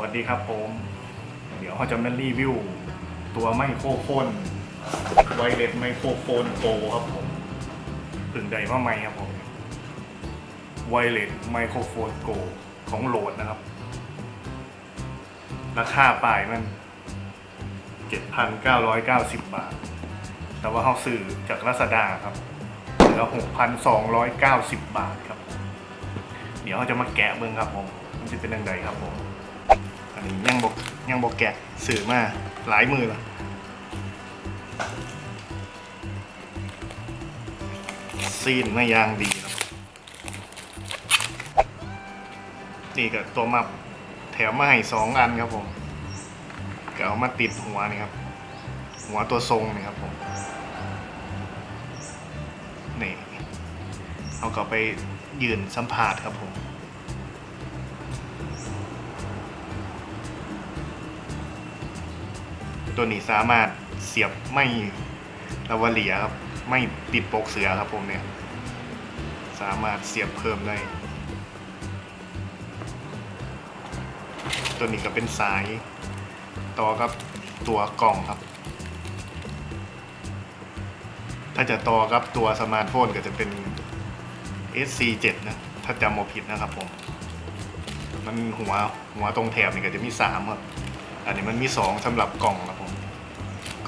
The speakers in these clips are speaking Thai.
วัสดีครับผม เดี๋ยวเขาจะมารีวิว ตัวไมโครโฟนไวเลสไมโครโฟนโกครับผมถึงใดว่าไม่ครับผมไวเลสไมโครโฟนโกของโหลดนะครับ ราคาป่ายมัน 7,990 บาท แต่ว่าเขาซื้อจากลาซาดาครับเหลือ6,290 บาทครับ เดี๋ยวเราจะมาแกะเบิ้งครับผม มันจะเป็นยังไงครับผม อันนี้ยังบอกยังบอกแกะสื่อมาหลายมือล้วซีนไม่ยางดีครับนี่กับตัวมับแถมมาให้สองอันครับผมก็เอามาติดหัวนี่ครับ หัวตัวทรงนี่ครับผมนี่เอากลับไปยืนสัมผัสครับผม ตัวนี้สามารถเสียบไม่ลาวาเลียครับ ไม่ติดปกเสือครับผมเนี่ย สามารถเสียบเพิ่มได้ ตัวนี้ก็เป็นสาย ต่อกับตัวกล่องครับ ถ้าจะต่อกับตัวสมาร์ทโฟนก็จะเป็น SC7 นะ ถ้าจำไม่ผิดนะครับผม มันหัวหัวตรงแถบนี่ก็จะมีสามครับ อันนี้มันมีสองสำหรับกล่องครับ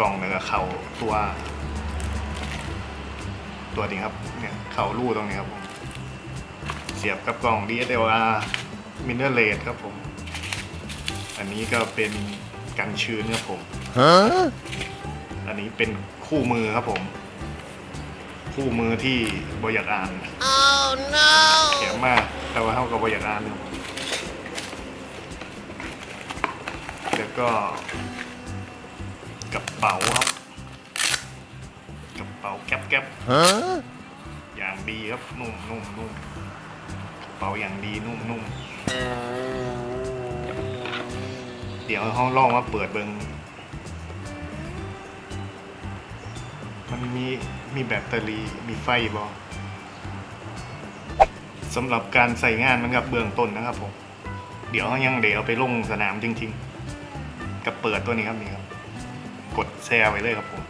กล่องเนี่ยก็เข่าตัว ตัวนี้ครับเนี่ยเข่าลู่ตรงนี้ครับผมเสียบกับกล่อง DSLR m i n e r l a t e ครับผม อันนี้ก็เป็นกันชื้นครับผมอันนี้เป็นคู่มือครับผม คู่มือที่บอยากอ่าน Oh no! แข็งมากแต่ว่าเท่ากับบอยากอ่านอยู่แล้วก็ กระเป๋าครับกระเป๋าแก๊ปแก๊ป Huh? อย่างดีครับนุ่มนุ่มนุ่มกระเป๋าอย่างดีนุ่มนุ่มเดี๋ยวห้องลองมาเปิดเบิงมันมีมีแบตเตอรี่มีไฟบอสำหรับการใส่งานมันกับเบื้องต้นนะครับผม เดี๋ยวยังเดี๋ยวเอาไปลงสนามจริงๆ กับเปิดตัวนี้ครับนี่ครับ กดแชร์ไว้เลยครับผม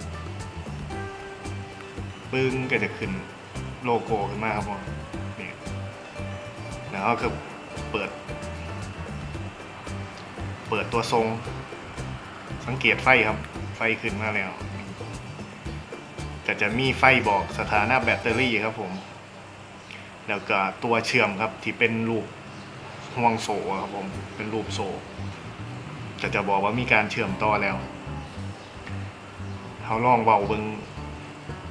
ปึ้งก็จะขึ้นโลโก้ขึ้นมาครับผมนี่แล้วก็คือเปิด เปิดตัวทรง สังเกตไฟครับ ไฟขึ้นมาแล้วก็จะมีไฟบอกสถานะแบตเตอรี่ครับผม แล้วก็ตัวเชื่อมครับที่เป็นรูปห่วงโซ่ครับผม เป็นรูปโซ่ก็จะบอกว่ามีการเชื่อมต่อแล้ว เขาลองเบาเบิง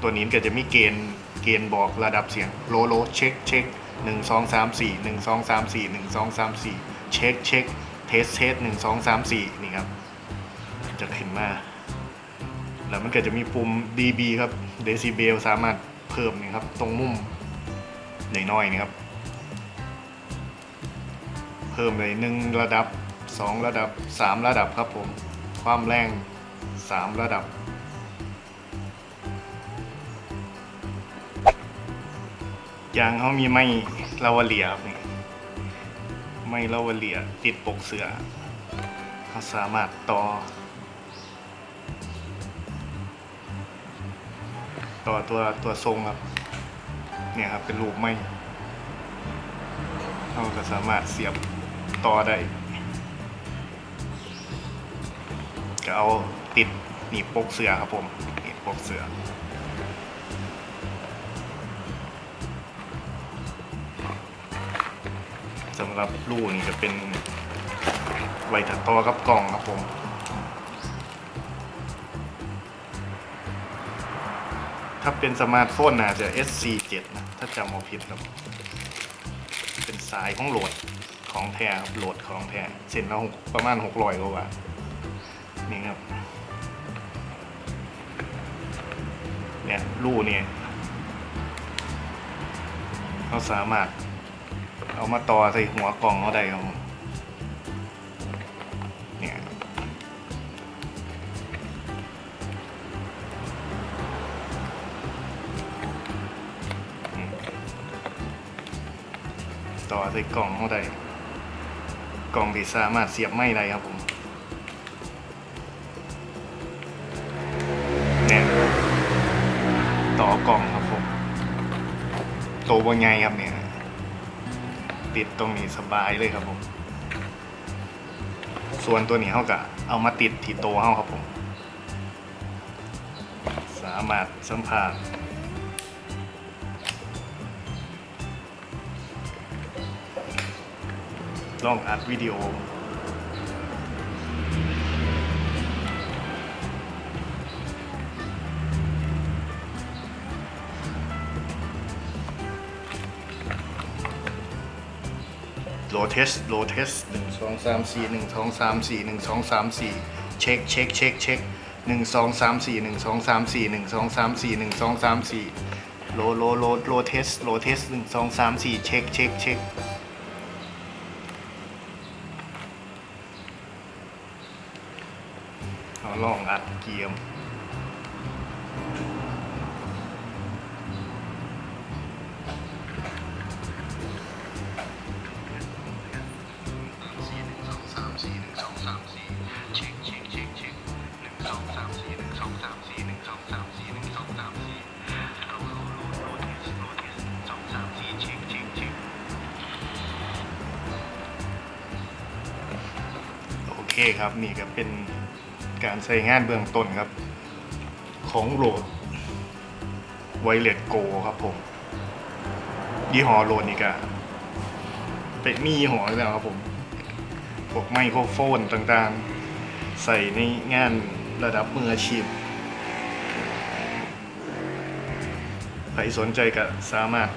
ตัวนี้ก็จะมีเกณฑ์เกณฑ์บอกระดับเสียงโลโลเช็คเช็คหนึ่งสองสามสี่หนึ่งสองสามสี่หนึ่งสองสามสี่เช็คเช็คเทสเทสหนึ่งสองสามสี่นี่ครับ จะขึ้นมา แล้วมันก็จะมีปุ่ม dB ครับเดซิเบลสามารถเพิ่มนี่ครับ ตรงมุมน้อยๆนี่ครับ เพิ่มเลยหนึ่งระดับสองระดับสามระดับครับผม ความแรงสามระดับ ยางเขามีไม้ลาวาเลียครับนี่ไม้ลาวาเลียติดปกเสือเขาสามารถต่อ ต่อตัวตัวทรงครับ เนี่ยครับเป็นรูปไม้เขาก็สามารถเสียบต่อได้ก็เอาติดหนีบปกเสือครับผมหนีบปกเสือ สำหรับลู่นี่จะเป็นไวถัดต่อกับกล่องครับผมถ้าเป็นสมาร์ทโฟนน่าจะ SC7 นะ ถ้าจำไม่ผิดครับ เป็นสายของโหลดของแท้ครับโหลดของแท้เส้นละประมาณ 600กว่าบาทนี่ครับ เนี่ยลู่เนี่ย เขาสามารถ เอามาต่อใส่หัวกล่องเขาได้ครับผมเนี่ยต่อใส่กล่องเขาได้กล่องที่สามารถเสียบไม่ได้ครับผมแน่นต่อกล่องครับผมโตวไงครับเนี่ย ติดตรงนี้สบายเลยครับผม ส่วนตัวนี้เขาก็เอามาติดที่โตเขาครับผม สามารถสัมผัสลองอัดวิดีโอ โลเทสโลเทสหนึ่งสองสามสี่หนึ่งสองสามสี่หนึ่งสองสามสี่เช็คเช็คเช็คเช็คหนึ่งสองสามสี่หนึ่งสองสามสี่หนึ่งสองสามสี่หนึ่งสองสามสี่โลโลโลโลเทสโลเทสหนึ่งสองสามสี่เช็คเช็คเช็คเอาลองอัดเกียม คครับนี่ก็เป็นการใช้งานเบื้องต้นครับ ของโหลดไวเลสโกครับผม ยี่ห้อโหลดนี่ก็เป็นมียี่ห้อแล้วครับผมพวกไมโครโฟนต่างๆ ใส่ในงานระดับมืออาชีพใครสนใจก็สามารถ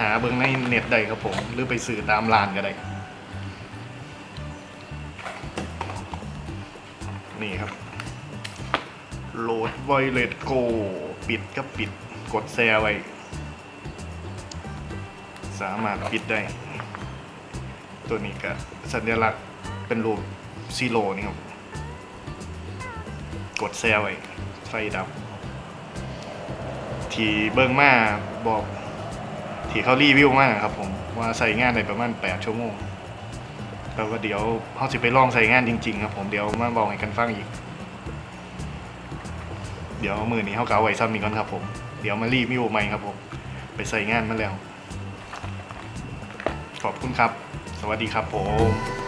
หาเบื้องในเน็ตได้ครับผม หรือไปสื่อตามร้านก็ได้ นี่ครับ โหลดไวเลสโก ปิดก็ปิด กดแชร์ไว้ สามารถปิดได้ ตัวนี้ก็สัญลักษณ์เป็นรูปซีโร่นี่ครับ กดแชร์ไว้ ไฟดับ ที่เบิ้งมาบอก ที่เขารีวิวมากครับผม ว่าใส่งานได้ประมาณ 8 ชั่วโมง แล้วก็เดี๋ยวเขาจะไปลองใส่งานจริง ๆ ครับผมเดี๋ยวมาบอกให้กันฟังอีก เดี๋ยวมือนี้เขากาไว้ซ้ำอีกก่อนครับผม เดี๋ยวมารีวิวใหม่ครับผม ไปใส่งานมาแล้ว ขอบคุณครับ สวัสดีครับผม